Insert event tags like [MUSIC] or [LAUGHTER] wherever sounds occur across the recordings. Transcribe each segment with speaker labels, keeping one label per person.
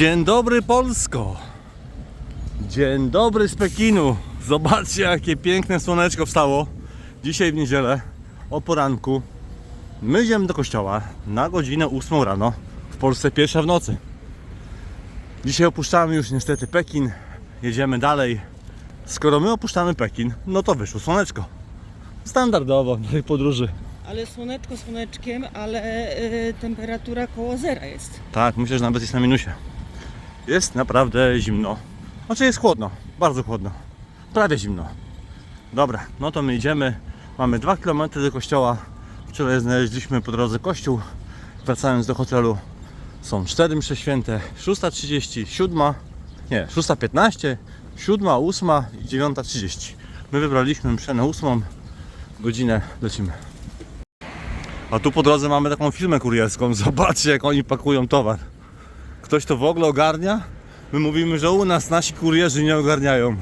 Speaker 1: Dzień dobry Polsko. Dzień dobry z Pekinu. Zobaczcie jakie piękne słoneczko wstało. Dzisiaj w niedzielę o poranku. My idziemy do kościoła na godzinę 8 rano. W Polsce pierwsza w nocy. Dzisiaj opuszczamy już niestety Pekin. Jedziemy dalej. Skoro my opuszczamy Pekin, no to wyszło słoneczko. Standardowo do tej podróży.
Speaker 2: Ale słoneczko słoneczkiem, ale y, temperatura koło zera jest.
Speaker 1: Tak, myślę, że nawet jest na minusie. Jest naprawdę zimno. Znaczy jest chłodno, bardzo chłodno. Prawie zimno. Dobra, no to my idziemy. Mamy 2 km do kościoła. Wczoraj znaleźliśmy po drodze kościół. Wracając do hotelu są 4 msze święte. 6.30, 7, nie, 6.15, 7, 8 i 9.30. My wybraliśmy mszę na 8 godzinę. Lecimy. A tu po drodze mamy taką firmę kurierską. [LAUGHS] Zobaczcie, jak oni pakują towar. Ktoś to w ogóle ogarnia? My mówimy, że u nas nasi kurierzy nie ogarniają.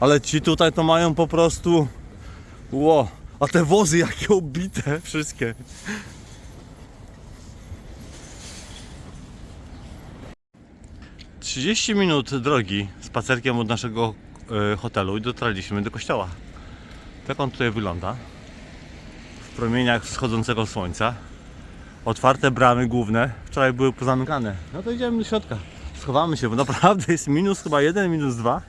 Speaker 1: Ale ci tutaj to mają po prostu. Ło. A te wozy jakie obite wszystkie. Trzydzieści minut drogi spacerkiem od naszego e, hotelu i dotarliśmy do kościoła. Tak on tutaj wygląda w promieniach wschodzącego słońca. Otwarte bramy główne wczoraj były pozamykane. No to idziemy do środka. Schowamy się, bo naprawdę jest minus chyba jeden, minus dwa.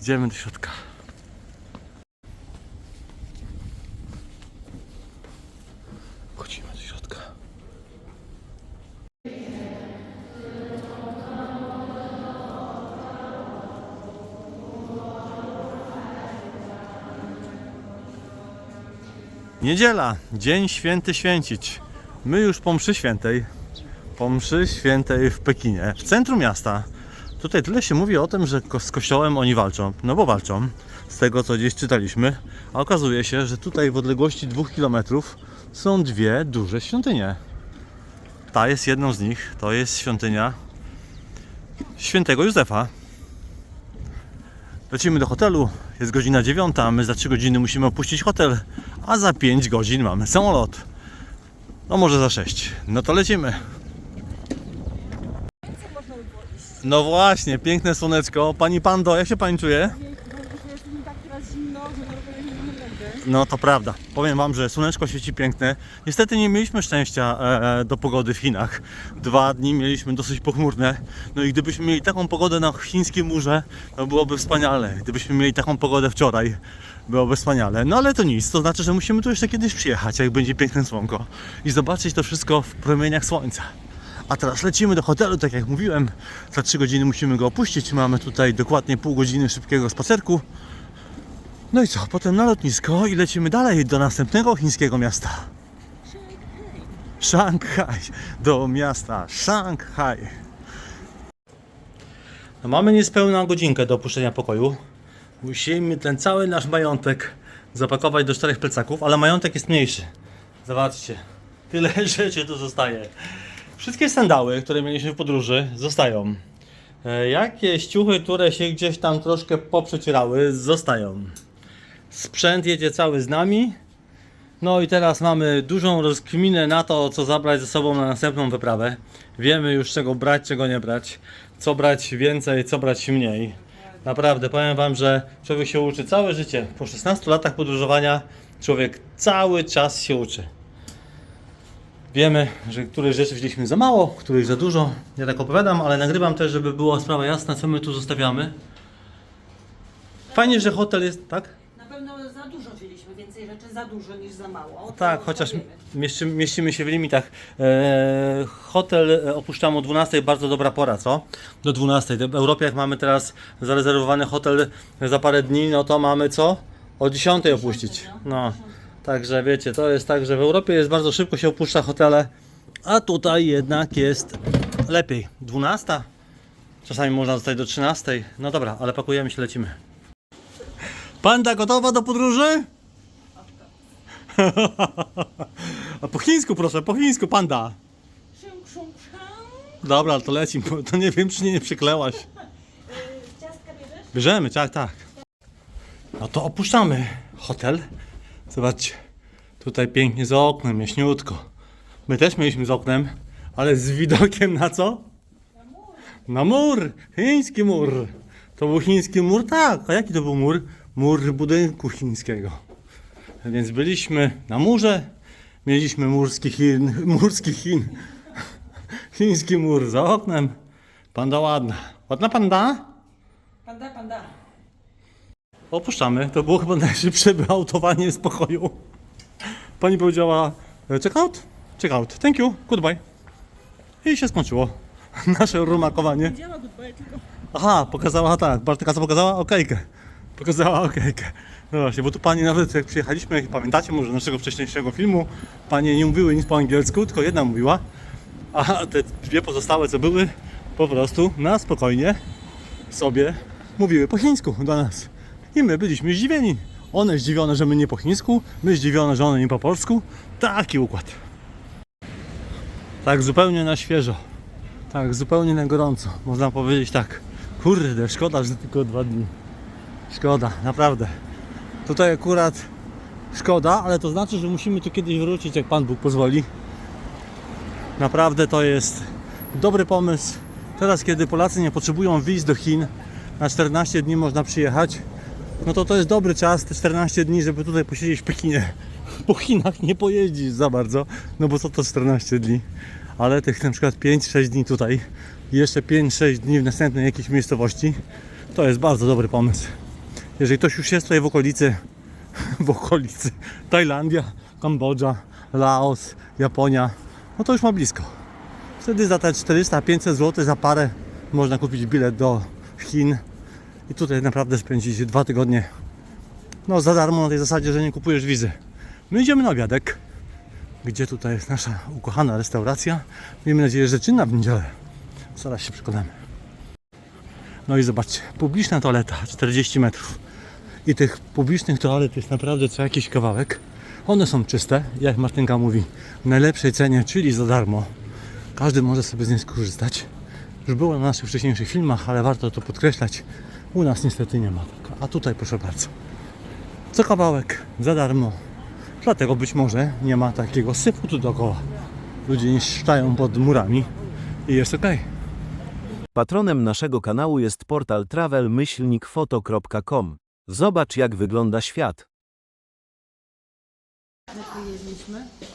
Speaker 1: Idziemy do środka. Wchodzimy do środka. Niedziela, dzień święty święcić. My już po mszy świętej, po mszy świętej w Pekinie, w centrum miasta. Tutaj tyle się mówi o tym, że z kościołem oni walczą. No bo walczą, z tego co gdzieś czytaliśmy. A okazuje się, że tutaj w odległości dwóch kilometrów są dwie duże świątynie. Ta jest jedną z nich, to jest świątynia świętego Józefa. Lecimy do hotelu, jest godzina dziewiąta, my za 3 godziny musimy opuścić hotel, a za 5 godzin mamy samolot. No może za 6. No to lecimy. No właśnie, piękne słoneczko. Pani Pando, jak się pani czuje?
Speaker 2: Jest mi tak teraz zimno, że normalnie nie mogę.
Speaker 1: No to prawda. Powiem Wam, że słoneczko świeci piękne. Niestety nie mieliśmy szczęścia e, do pogody w Chinach. Dwa dni mieliśmy dosyć pochmurne. No i gdybyśmy mieli taką pogodę na chińskim murze, to byłoby wspaniale. Gdybyśmy mieli taką pogodę wczoraj, byłoby wspaniale. No ale to nic, to znaczy, że musimy tu jeszcze kiedyś przyjechać, jak będzie piękne słonko i zobaczyć to wszystko w promieniach słońca. A teraz lecimy do hotelu, tak jak mówiłem. Za 3 godziny musimy go opuścić. Mamy tutaj dokładnie pół godziny szybkiego spacerku. No i co, potem na lotnisko i lecimy dalej do następnego chińskiego miasta. Szanghaj, do miasta Szanghaj. No mamy niespełna godzinkę do opuszczenia pokoju. Musimy ten cały nasz majątek zapakować do czterech plecaków, ale majątek jest mniejszy. Zobaczcie, tyle [LAUGHS] rzeczy tu zostaje. Wszystkie sandały, które mieliśmy w podróży, zostają. E, Jakieś ciuchy, które się gdzieś tam troszkę poprzecierały, zostają. Sprzęt jedzie cały z nami. No i teraz mamy dużą rozkminę na to, co zabrać ze sobą na następną wyprawę. Wiemy już czego brać, czego nie brać. Co brać więcej, co brać mniej. Naprawdę, powiem Wam, że człowiek się uczy całe życie. Po 16 latach podróżowania człowiek cały czas się uczy. Wiemy, że których rzeczy wzięliśmy za mało, których za dużo. Ja tak opowiadam, ale nagrywam też, żeby była sprawa jasna, co my tu zostawiamy. Fajnie, że hotel jest, tak?
Speaker 2: Na pewno za dużo wzięliśmy, więcej rzeczy za dużo niż za mało.
Speaker 1: Tak, chociaż mieści, mieścimy się w limitach. E, hotel e, opuszczamy o 12, bardzo dobra pora, co? Do 12. W Europie jak mamy teraz zarezerwowany hotel za parę dni, no to mamy co? O 10 opuścić. No, także wiecie, to jest tak, że w Europie jest bardzo szybko się opuszcza hotele, a tutaj jednak jest lepiej. 12. Czasami można zostać do 13. No dobra, ale pakujemy się, lecimy. Panda gotowa do podróży? [LAUGHS] A po chińsku proszę, po chińsku panda.
Speaker 2: Szum, szum.
Speaker 1: Dobra, to leci, bo to nie wiem czy nie, nie przyklełaś.
Speaker 2: Ciastka bierzesz?
Speaker 1: Bierzemy, tak, tak. No to opuszczamy hotel. Zobaczcie, tutaj pięknie za oknem, jaśniutko. My też mieliśmy z oknem, ale z widokiem na co?
Speaker 2: Na mur.
Speaker 1: Na mur! Chiński mur! To był chiński mur? Tak. A jaki to był mur? Mur budynku chińskiego. Więc byliśmy na murze, mieliśmy murski Chin, murski Chin. Chiński mur za oknem. Panda ładna. Ładna panda?
Speaker 2: Panda, panda.
Speaker 1: Opuszczamy. To było chyba najszybsze wyautowanie z pokoju. Pani powiedziała e, check out? Check out. Thank you. Goodbye. I się skończyło. [LAUGHS] Nasze rumakowanie.
Speaker 2: Działa goodbye tylko.
Speaker 1: Aha, pokazała tak. Bartka co pokazała? Okejkę. Pokazała okejkę. No właśnie, bo tu pani nawet jak przyjechaliśmy, jak pamiętacie może naszego wcześniejszego filmu, panie nie mówiły nic po angielsku, tylko jedna mówiła, a te dwie pozostałe co były, po prostu na spokojnie sobie mówiły po chińsku do nas. I my byliśmy zdziwieni. One zdziwione, że my nie po chińsku, my zdziwione, że one nie po polsku. Taki układ. Tak zupełnie na świeżo. Tak, zupełnie na gorąco. Można powiedzieć tak. Kurde, szkoda, że tylko dwa dni. Szkoda, naprawdę. Tutaj akurat szkoda, ale to znaczy, że musimy tu kiedyś wrócić, jak Pan Bóg pozwoli. Naprawdę to jest dobry pomysł. Teraz, kiedy Polacy nie potrzebują wiz do Chin, na 14 dni można przyjechać, no to to jest dobry czas, te 14 dni, żeby tutaj posiedzieć w Pekinie. [LAUGHS] Po Chinach nie pojeździć za bardzo, no bo co to 14 dni. Ale tych na przykład 5-6 dni tutaj jeszcze 5-6 dni w następnej jakiejś miejscowości, to jest bardzo dobry pomysł. Jeżeli ktoś już jest tutaj w okolicy, [LAUGHS] w okolicy Tajlandia, Kambodża, Laos, Japonia, no to już ma blisko. Wtedy za te 400-500 zł za parę można kupić bilet do Chin i tutaj naprawdę spędzić dwa tygodnie no za darmo na tej zasadzie, że nie kupujesz wizy. My idziemy na obiadek, gdzie tutaj jest nasza ukochana restauracja. Miejmy nadzieję, że czynna w niedzielę. Zaraz się przekonamy. No i zobaczcie, publiczna toaleta 40 metrów. I tych publicznych toalet jest naprawdę co jakiś kawałek. One są czyste, jak Martynka mówi, w najlepszej cenie, czyli za darmo. Każdy może sobie z niej skorzystać. Już było na naszych wcześniejszych filmach, ale warto to podkreślać. U nas niestety nie ma tego. A tutaj proszę bardzo. Co kawałek, za darmo. Dlatego być może nie ma takiego syfu tu dookoła. Ludzie nie szczają pod murami i jest ok.
Speaker 3: Patronem naszego kanału jest portal travel-foto.com. Zobacz jak wygląda świat.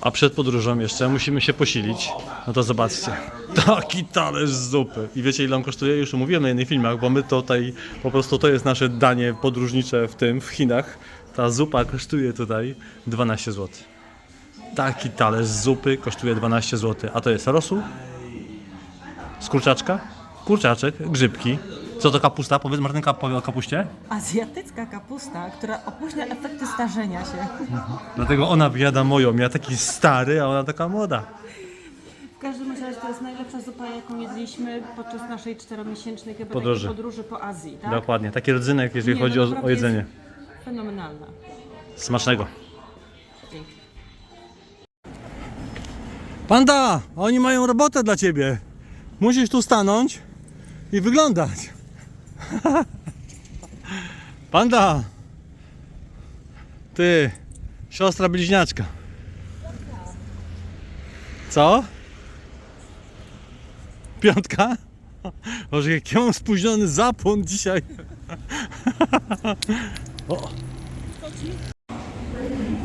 Speaker 1: A przed podróżą jeszcze musimy się posilić. No to zobaczcie. [LAUGHS] Taki talerz zupy. I wiecie ile on kosztuje? Już mówiłem na innych filmach, bo my tutaj po prostu to jest nasze danie podróżnicze w tym, w Chinach. Ta zupa kosztuje tutaj 12 zł. Taki talerz zupy kosztuje 12 zł. A to jest rosół, z kurczaczka, kurczaczek, grzybki. Co to kapusta? Powiedz Martynka, powie o kapuście.
Speaker 2: Azjatycka kapusta, która opóźnia efekty starzenia się.
Speaker 1: Dlatego ona wyjada moją. Ja taki stary, a ona taka młoda.
Speaker 2: W każdym razie to jest najlepsza zupa, jaką jedliśmy podczas naszej czteromiesięcznej chyba
Speaker 1: Podróży.
Speaker 2: takiej podróży po Azji, tak?
Speaker 1: Dokładnie, taki rodzynek, jeżeli
Speaker 2: Nie,
Speaker 1: chodzi
Speaker 2: no
Speaker 1: o,
Speaker 2: naprawdę
Speaker 1: o jedzenie.
Speaker 2: jest Fenomenalna.
Speaker 1: Smacznego.
Speaker 2: Dzięki.
Speaker 1: Panda, oni mają robotę dla ciebie. Musisz tu stanąć i wyglądać. [LAUGHS] Panda. Ty, siostra bliźniaczka. Co? Piątka? [LAUGHS] Może jaki ja mam spóźniony zapłon dzisiaj. [LAUGHS] o.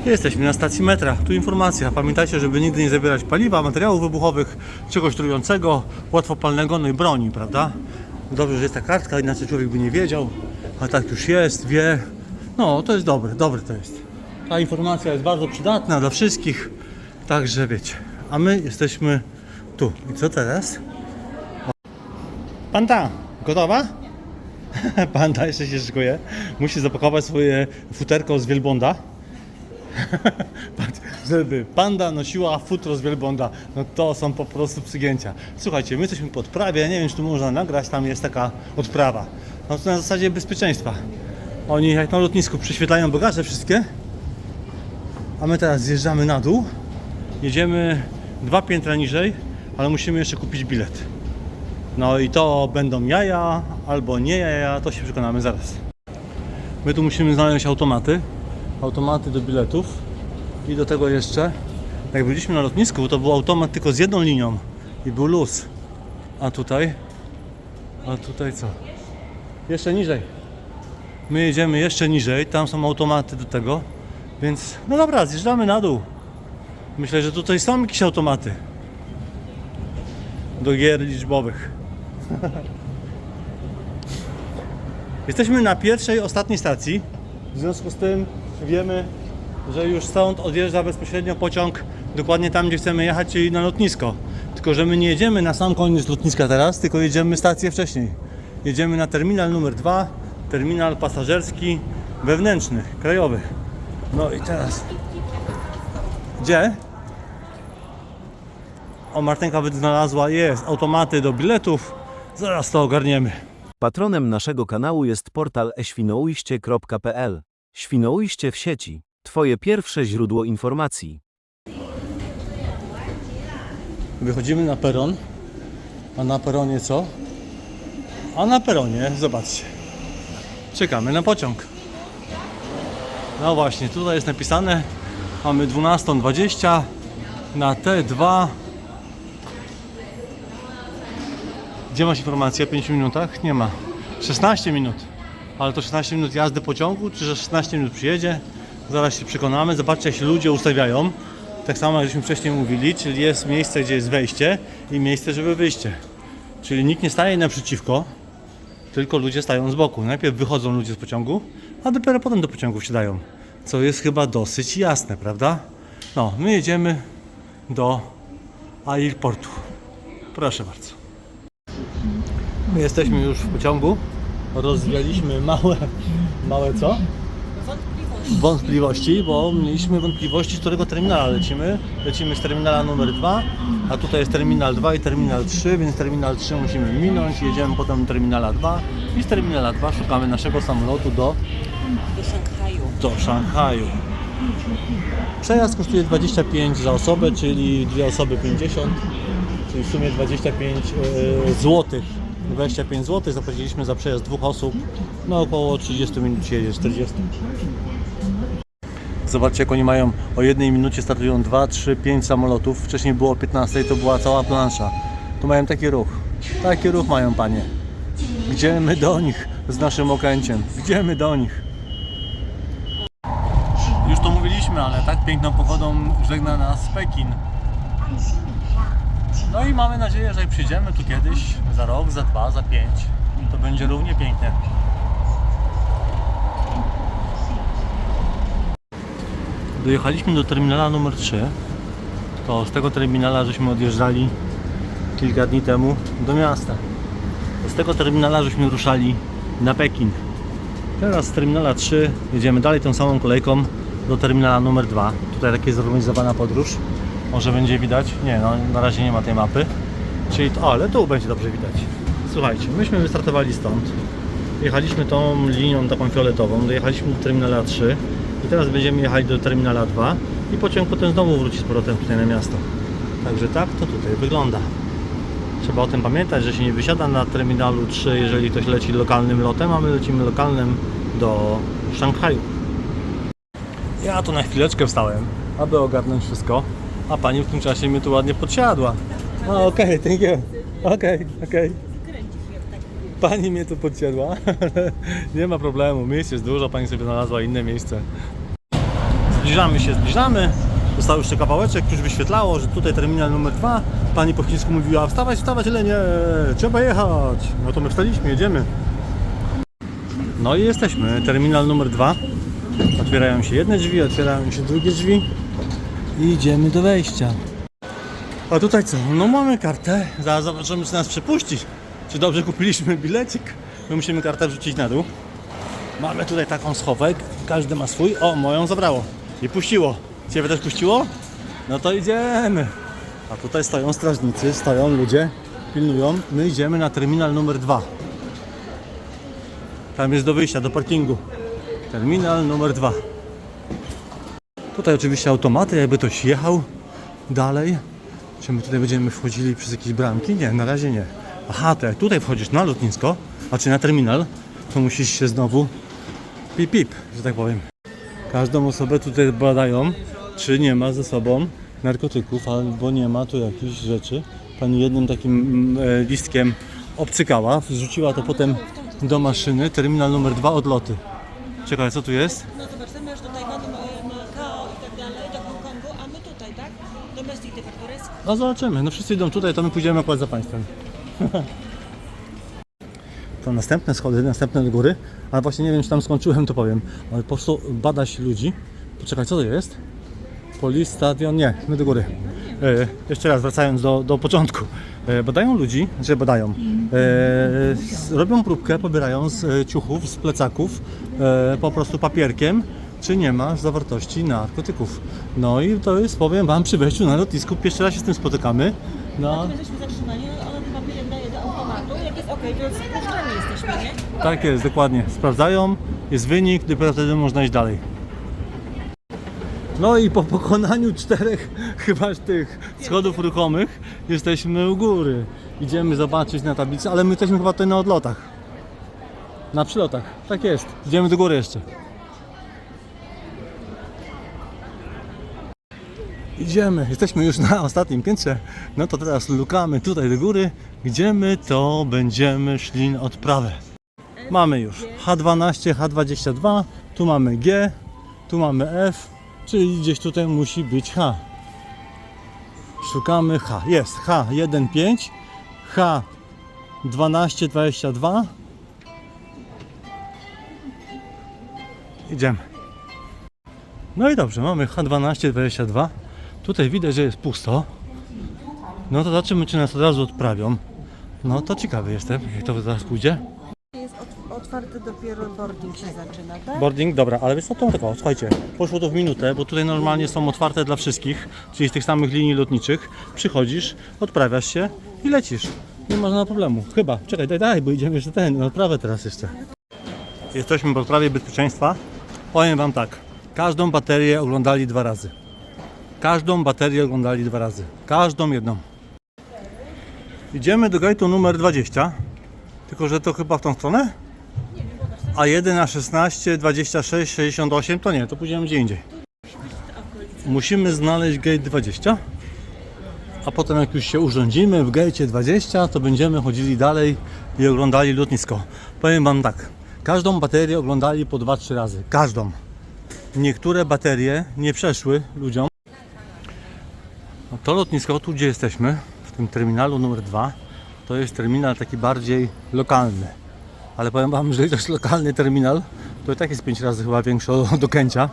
Speaker 1: Jesteśmy na stacji metra. Tu informacja. Pamiętajcie, żeby nigdy nie zabierać paliwa, materiałów wybuchowych, czegoś trującego, łatwopalnego, no i broni, prawda? Dobrze, że jest ta kartka, inaczej człowiek by nie wiedział, a tak już jest, wie. No, to jest dobre, dobre to jest. Ta informacja jest bardzo przydatna dla wszystkich, także wiecie. A my jesteśmy tu. I co teraz? Panda, gotowa? [LAUGHS] Panda jeszcze się szykuje. Musi zapakować swoje futerko z wielbłąda. Patrz, [LAUGHS] żeby panda nosiła futro z wielbłąda, no to są po prostu przygięcia. Słuchajcie, my jesteśmy po odprawie, nie wiem czy tu można nagrać, tam jest taka odprawa. No to na zasadzie bezpieczeństwa. Oni jak na lotnisku przyświetlają bagaże wszystkie, a my teraz zjeżdżamy na dół, jedziemy dwa piętra niżej, ale musimy jeszcze kupić bilet. No i to będą jaja albo nie jaja, to się przekonamy zaraz. My tu musimy znaleźć automaty, automaty do biletów i do tego jeszcze, jak byliśmy na lotnisku, to był automat tylko z jedną linią i był luz. A tutaj A tutaj co? Jeszcze niżej. My jedziemy jeszcze niżej, tam są automaty do tego, więc no dobra, zjeżdżamy na dół. Myślę, że tutaj są jakieś automaty do gier liczbowych. [LAUGHS] Jesteśmy na pierwszej, ostatniej stacji. W związku z tym wiemy, że już stąd odjeżdża bezpośrednio pociąg dokładnie tam, gdzie chcemy jechać, czyli na lotnisko. Tylko, że my nie jedziemy na sam koniec lotniska teraz, tylko jedziemy stację wcześniej. Jedziemy na terminal numer 2, terminal pasażerski wewnętrzny, krajowy. No i teraz. Gdzie? O, Martenka znalazła, jest, automaty do biletów. Zaraz to ogarniemy.
Speaker 3: Patronem naszego kanału jest portal eświnoujście.pl. Świnoujście w sieci. Twoje pierwsze źródło informacji.
Speaker 1: Wychodzimy na peron. A na peronie co? A na peronie, zobaczcie. Czekamy na pociąg. No właśnie, tutaj jest napisane. Mamy 12.20 na T2. Gdzie masz informację o 5 minutach? Nie ma. 16 minut. Ale to 16 minut jazdy pociągu, czy że 16 minut przyjedzie? Zaraz się przekonamy. Zobaczcie, jak się ludzie ustawiają. Tak samo jak żeśmy wcześniej mówili, czyli jest miejsce, gdzie jest wejście i miejsce, żeby wyjście. Czyli nikt nie staje naprzeciwko, tylko ludzie stają z boku. Najpierw wychodzą ludzie z pociągu, a dopiero potem do pociągu wsiadają. Co jest chyba dosyć jasne, prawda? No, my jedziemy do airportu. Proszę bardzo. My jesteśmy już w pociągu. Rozwialiśmy małe, małe co? Wątpliwości, bo mieliśmy wątpliwości, z którego terminala lecimy. Lecimy z terminala numer 2, a tutaj jest terminal 2 i terminal 3, więc terminal 3 musimy minąć, jedziemy potem do terminala 2 i z terminala 2 szukamy naszego samolotu do,
Speaker 2: Do Szanghaju.
Speaker 1: do Szanghaju. Przejazd kosztuje 25 za osobę, czyli dwie osoby 50, czyli w sumie 25 e, złotych. 25 zł zapłaciliśmy za przejazd dwóch osób, no około 30 minut się jedzie, 40. Zobaczcie jak oni mają, o jednej minucie startują 2, 3, 5 samolotów, wcześniej było o 15 to była cała plansza. Tu mają taki ruch, taki ruch mają panie. Gdzie my do nich z naszym okręciem? Gdzie my do nich? Już to mówiliśmy, ale tak piękną pogodą żegna nas Pekin. No i mamy nadzieję, że jak przyjdziemy tu kiedyś, za rok, za dwa, za pięć, to będzie równie pięknie. Dojechaliśmy do terminala numer 3. To z tego terminala żeśmy odjeżdżali kilka dni temu do miasta. Z tego terminala żeśmy ruszali na Pekin. Teraz z terminala 3 jedziemy dalej tą samą kolejką do terminala numer 2. Tutaj taka jest zorganizowana podróż. Może będzie widać? Nie, no na razie nie ma tej mapy. Czyli to, ale tu będzie dobrze widać. Słuchajcie, myśmy wystartowali stąd. Jechaliśmy tą linią taką fioletową, dojechaliśmy do terminala 3 i teraz będziemy jechać do terminala 2 i pociąg potem znowu wróci z powrotem tutaj na miasto. Także tak to tutaj wygląda. Trzeba o tym pamiętać, że się nie wysiada na terminalu 3, jeżeli ktoś leci lokalnym lotem, a my lecimy lokalnym do Szanghaju. Ja tu na chwileczkę wstałem, aby ogarnąć wszystko, a pani w tym czasie mnie tu ładnie podsiadła. A okej, thank you. Okej, okej. Pani mnie tu podsiadła. [LAUGHS] nie ma problemu, miejsc jest dużo, pani sobie znalazła inne miejsce. Zbliżamy się, zbliżamy. Został jeszcze kawałeczek, już wyświetlało, że tutaj terminal numer 2. Pani po chińsku mówiła, wstawać, wstawać, ale nie, trzeba jechać. No to my wstaliśmy, jedziemy. No i jesteśmy, terminal numer 2. Otwierają się jedne drzwi, otwierają się drugie drzwi i idziemy do wejścia. A tutaj co? No mamy kartę, zaraz zobaczymy czy nas przepuści. Czy dobrze kupiliśmy bilecik? My musimy kartę wrzucić na dół. Mamy tutaj taką schowek, każdy ma swój. O, moją zabrało i puściło. Ciebie też puściło? No to idziemy. A tutaj stoją strażnicy, stoją ludzie, pilnują. My idziemy na terminal numer 2. Tam jest do wyjścia, do parkingu. Terminal numer 2. Tutaj oczywiście automaty, jakby ktoś jechał dalej. Czy my tutaj będziemy wchodzili przez jakieś bramki? Nie, na razie nie. Aha, to jak tutaj wchodzisz na lotnisko, a czy na terminal, to musisz się znowu pip pip, że tak powiem. Każdą osobę tutaj badają, czy nie ma ze sobą narkotyków, albo nie ma tu jakichś rzeczy. Pani jednym takim mm, e, listkiem obcykała, wrzuciła to potem do maszyny. Terminal numer dwa odloty. Czekaj, co tu jest?
Speaker 2: No
Speaker 1: zobaczymy. No wszyscy idą tutaj, to my pójdziemy akurat za państwem. [LAUGHS] To następne schody, następne do góry, ale właśnie nie wiem, czy tam skończyłem, to powiem. Ale po prostu badać ludzi. Poczekaj, co to jest? Police Stadion? Nie, my do góry. E, jeszcze raz, wracając do, do początku. E, badają ludzi, że badają. E, robią próbkę, pobierają z e, ciuchów, z plecaków, e, po prostu papierkiem, czy nie ma zawartości narkotyków. No i to jest, powiem Wam, przy wejściu na lotnisku, pierwszy raz się z tym spotykamy. No,
Speaker 2: My jesteśmy zatrzymani, on papierem daje do automatu, jak jest ok, to spuszczani jesteśmy, nie?
Speaker 1: tak jest, dokładnie. Sprawdzają, jest wynik, dopiero wtedy można iść dalej. No i po pokonaniu czterech [LAUGHS] chyba tych schodów ruchomych jesteśmy u góry. Idziemy zobaczyć na tablicy, ale my jesteśmy chyba tutaj na odlotach. Na przylotach. Tak jest. Idziemy do góry jeszcze. Idziemy, jesteśmy już na ostatnim piętrze. No to teraz lukamy tutaj do góry, gdzie my to będziemy szli na odprawę. Mamy już H12, H22, tu mamy G, tu mamy F, czyli gdzieś tutaj musi być H. Szukamy H. Jest H15, H1222. Idziemy. No i dobrze, mamy H1222. Tutaj widać, że jest pusto. No to zobaczymy, czy nas od razu odprawią. No to ciekawy jestem, jak to zaraz pójdzie.
Speaker 2: Jest otwarty dopiero boarding się zaczyna, tak?
Speaker 1: Boarding, dobra, ale wiesz co, to tylko, słuchajcie, poszło to w minutę, bo tutaj normalnie są otwarte dla wszystkich, czyli z tych samych linii lotniczych. Przychodzisz, odprawiasz się i lecisz. Nie ma żadnego problemu. Chyba, czekaj, daj, daj, bo idziemy jeszcze ten, na odprawę teraz jeszcze. Jesteśmy po odprawie bezpieczeństwa. Powiem Wam tak, każdą baterię oglądali dwa razy. Każdą baterię oglądali dwa razy. Każdą jedną. Idziemy do gate'u numer 20, tylko że to chyba w tą stronę? A 1 na 16, 26, 68 to nie, to pójdziemy gdzie indziej. Musimy znaleźć gate 20. A potem jak już się urządzimy w gate 20, to będziemy chodzili dalej i oglądali lotnisko. Powiem Wam tak, każdą baterię oglądali po 2-3 razy. Każdą. Niektóre baterie nie przeszły ludziom. No to lotnisko, tu gdzie jesteśmy, w tym terminalu numer 2, to jest terminal taki bardziej lokalny ale powiem Wam, że to jest lokalny terminal, to i tak jest 5 razy chyba większy od do Kęcia.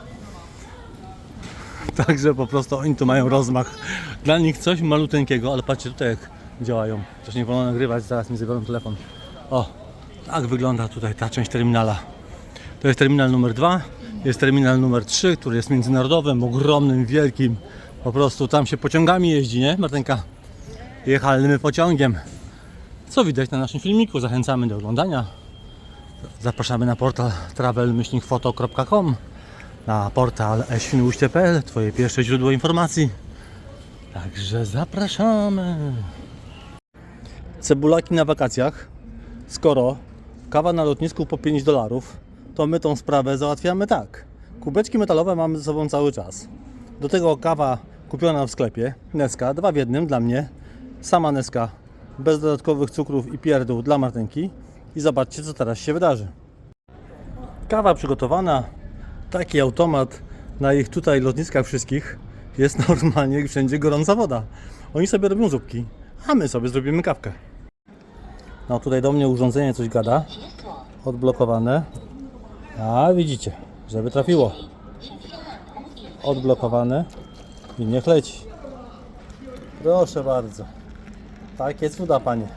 Speaker 1: [LAUGHS] Także po prostu oni tu mają rozmach. Dla nich coś maluteńkiego, ale patrzcie tutaj jak działają. Coś nie wolno nagrywać, zaraz mi zabiorą telefon. O, tak wygląda tutaj ta część terminala. To jest terminal numer 2, jest terminal numer 3, który jest międzynarodowym, ogromnym, wielkim. Po prostu tam się pociągami jeździ, nie Martenka? Jechalnym pociągiem. Co widać na naszym filmiku. Zachęcamy do oglądania. Zapraszamy na portal travel-foto.com na portal eświnuście.pl Twoje pierwsze źródło informacji. Także zapraszamy. Cebulaki na wakacjach. Skoro kawa na lotnisku po 5 dolarów, to my tą sprawę załatwiamy tak. Kubeczki metalowe mamy ze sobą cały czas. Do tego kawa kupiona w sklepie, Neska, dwa w jednym dla mnie. Sama Neska, bez dodatkowych cukrów i pierdół dla Martynki. I zobaczcie, co teraz się wydarzy. Kawa przygotowana, taki automat na ich tutaj lotniskach wszystkich jest [LAUGHS] normalnie wszędzie gorąca woda. Oni sobie robią zupki, a my sobie zrobimy kawkę. No tutaj do mnie urządzenie coś gada, odblokowane. A widzicie, żeby trafiło. Odblokowane i niech leci. Proszę bardzo. Takie cuda, panie.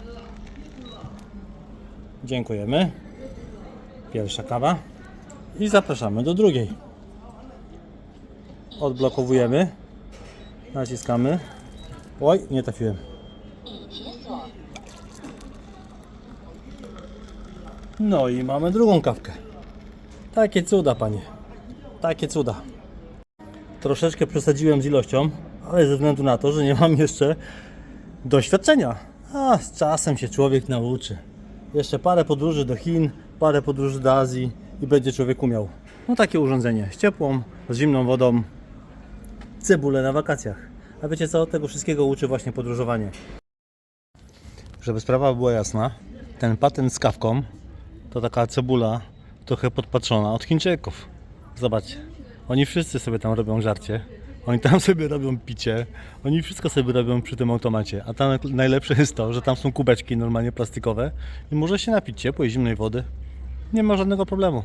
Speaker 1: Dziękujemy. Pierwsza kawa. I zapraszamy do drugiej. Odblokowujemy. Naciskamy. Oj, nie trafiłem. No i mamy drugą kawkę. Takie cuda, panie. Takie cuda. Troszeczkę przesadziłem z ilością, ale ze względu na to, że nie mam jeszcze doświadczenia. A z czasem się człowiek nauczy. Jeszcze parę podróży do Chin, parę podróży do Azji i będzie człowiek umiał. No takie urządzenie z ciepłą, z zimną wodą, cebulę na wakacjach. A wiecie co? Tego wszystkiego uczy właśnie podróżowanie. Żeby sprawa była jasna, ten patent z kawką to taka cebula trochę podpatrzona od Chińczyków. Zobaczcie. Oni wszyscy sobie tam robią żarcie. Oni tam sobie robią picie. Oni wszystko sobie robią przy tym automacie. A tam najlepsze jest to, że tam są kubeczki normalnie plastikowe i może się napić ciepłej, zimnej wody. Nie ma żadnego problemu.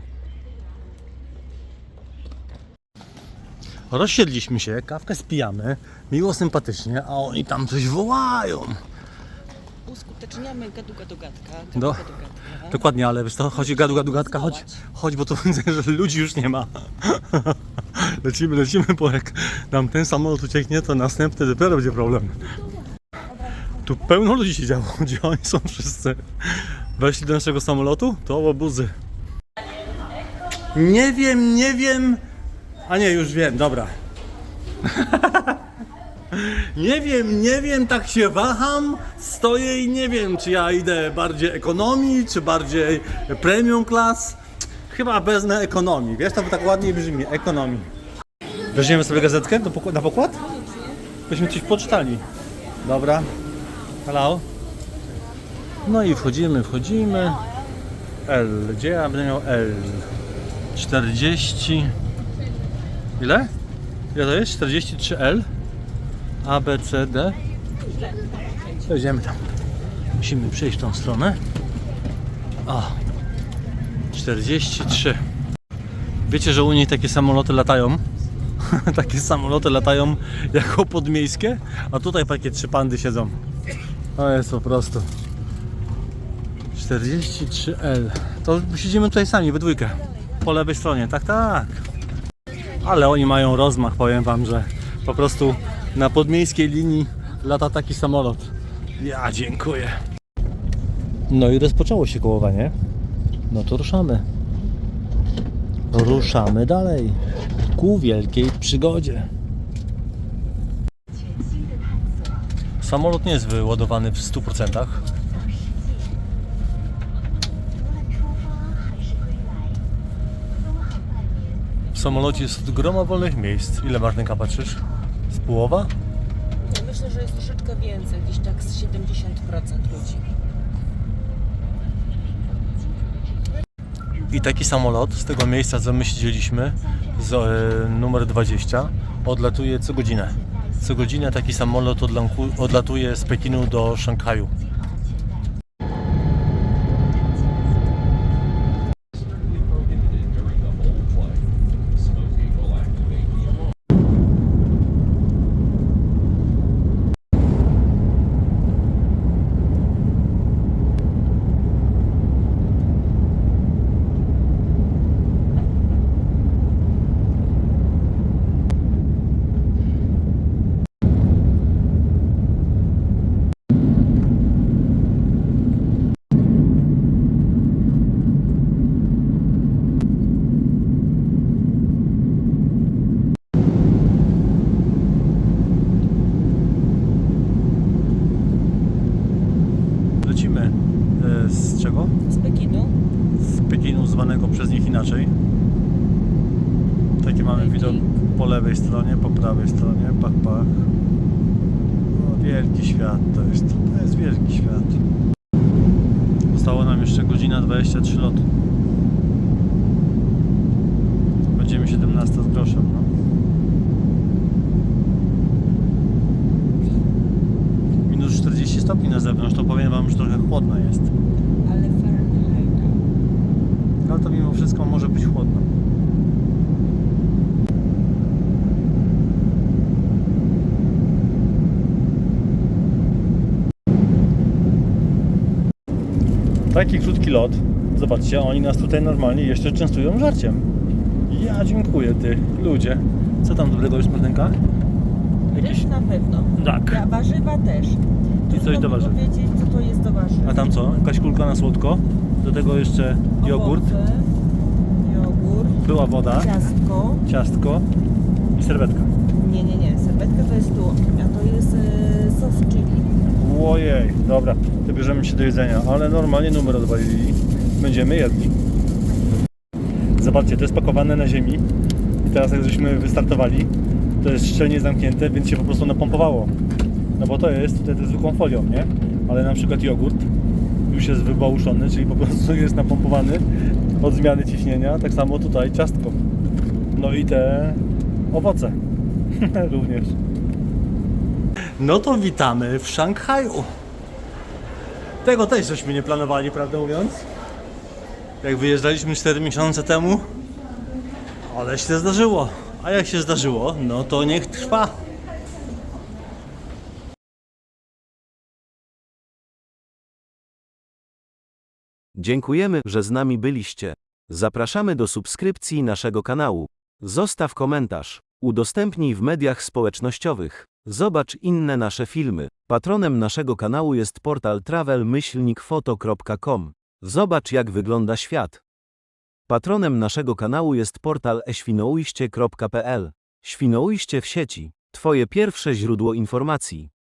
Speaker 1: Rozsiedliśmy się, kawkę spijamy, miło, sympatycznie, a oni tam coś wołają.
Speaker 2: Uskuteczniamy gadu gadu gadka.
Speaker 1: Do- Dokładnie, ale wiesz to chodzi gadu gadu gadka, chodź, chodź, bo to [LAUGHS] widzę, że ludzi już nie ma. [LAUGHS] lecimy, lecimy, bo jak nam ten samolot ucieknie, to następny dopiero będzie problem. Tu pełno ludzi siedziało, [LAUGHS] gdzie oni są wszyscy. Weszli do naszego samolotu, to obuzy. Nie wiem, nie wiem. A nie, już wiem, dobra. Nie wiem, nie wiem, tak się waham, stoję i nie wiem, czy ja idę bardziej ekonomii, czy bardziej premium class. Chyba wezmę ekonomii, wiesz, to tak ładniej brzmi, ekonomii. Weźmiemy sobie gazetkę na pokład? Byśmy coś poczytali. Dobra. Hello. No i wchodzimy, wchodzimy. L, gdzie ja będę miał L? 40. Ile? Ile to jest? 43L? A, B, C, D. Przejdziemy tam. Musimy przejść tą stronę. O. 43. Wiecie, że u nich takie samoloty latają? [LAUGHS] takie samoloty latają jako podmiejskie, a tutaj takie trzy pandy siedzą. To jest po prostu. 43L. To siedzimy tutaj sami, we dwójkę. Po lewej stronie, tak, tak. Ale oni mają rozmach, powiem wam, że po prostu na podmiejskiej linii lata taki samolot. Ja dziękuję. No i rozpoczęło się kołowanie. No to ruszamy. Ruszamy dalej. Ku wielkiej przygodzie. Samolot nie jest wyładowany w 100%. W samolocie jest groma wolnych miejsc. Ile masz ręka patrzysz? Połowa?
Speaker 2: Myślę, że jest troszeczkę więcej, gdzieś tak z 70% ludzi.
Speaker 1: I taki samolot z tego miejsca, co my siedzieliśmy, z e, numer 20, odlatuje co godzinę. Co godzinę taki samolot odlanku- odlatuje z Pekinu do Szanghaju. Lecimy e, z czego?
Speaker 2: Z Pekinu.
Speaker 1: Z Pekinu, zwanego przez nich inaczej. Taki mamy widok po lewej stronie, po prawej stronie, pach, pach. O, wielki świat to jest. To jest wielki świat. Zostało nam jeszcze godzina 23 lotu. Będziemy 17 z groszem, no. Minus 40 stopni na zewnątrz, to powiem wam, że trochę chłodno jest. To mimo wszystko może być chłodno. Taki krótki lot. Zobaczcie, oni nas tutaj normalnie jeszcze częstują żarciem. Ja dziękuję ty, ludzie. Co tam dobrego jest Martynka?
Speaker 2: Ryż na pewno.
Speaker 1: Tak.
Speaker 2: Ja warzywa też.
Speaker 1: I coś do warzyw.
Speaker 2: powiedzieć, co to jest do warzyw.
Speaker 1: A tam co? Jakaś kulka na słodko. Do tego jeszcze jogurt.
Speaker 2: Owoce, jogurt,
Speaker 1: Była woda,
Speaker 2: ciastko.
Speaker 1: ciastko i serwetka.
Speaker 2: Nie, nie, nie. Serwetka to jest tu, a to jest e, sos chili.
Speaker 1: Ojej, dobra, to bierzemy się do jedzenia, ale normalnie numer odwalili. Będziemy jedli. Zobaczcie, to jest pakowane na ziemi. I teraz jak żeśmy wystartowali, to jest szczelnie zamknięte, więc się po prostu napompowało. No bo to jest tutaj to zwykłą folią, nie? Ale na przykład jogurt już jest wybałuszony, czyli po prostu jest napompowany od zmiany ciśnienia. Tak samo tutaj ciastko. No i te owoce [LAUGHS] również. No to witamy w Szanghaju. Tego też żeśmy nie planowali, prawdę mówiąc. Jak wyjeżdżaliśmy 4 miesiące temu, ale się zdarzyło. A jak się zdarzyło, no to niech trwa.
Speaker 3: Dziękujemy, że z nami byliście. Zapraszamy do subskrypcji naszego kanału. Zostaw komentarz. Udostępnij w mediach społecznościowych. Zobacz inne nasze filmy. Patronem naszego kanału jest portal travel-foto.com. Zobacz jak wygląda świat. Patronem naszego kanału jest portal eświnoujście.pl. Świnoujście w sieci. Twoje pierwsze źródło informacji.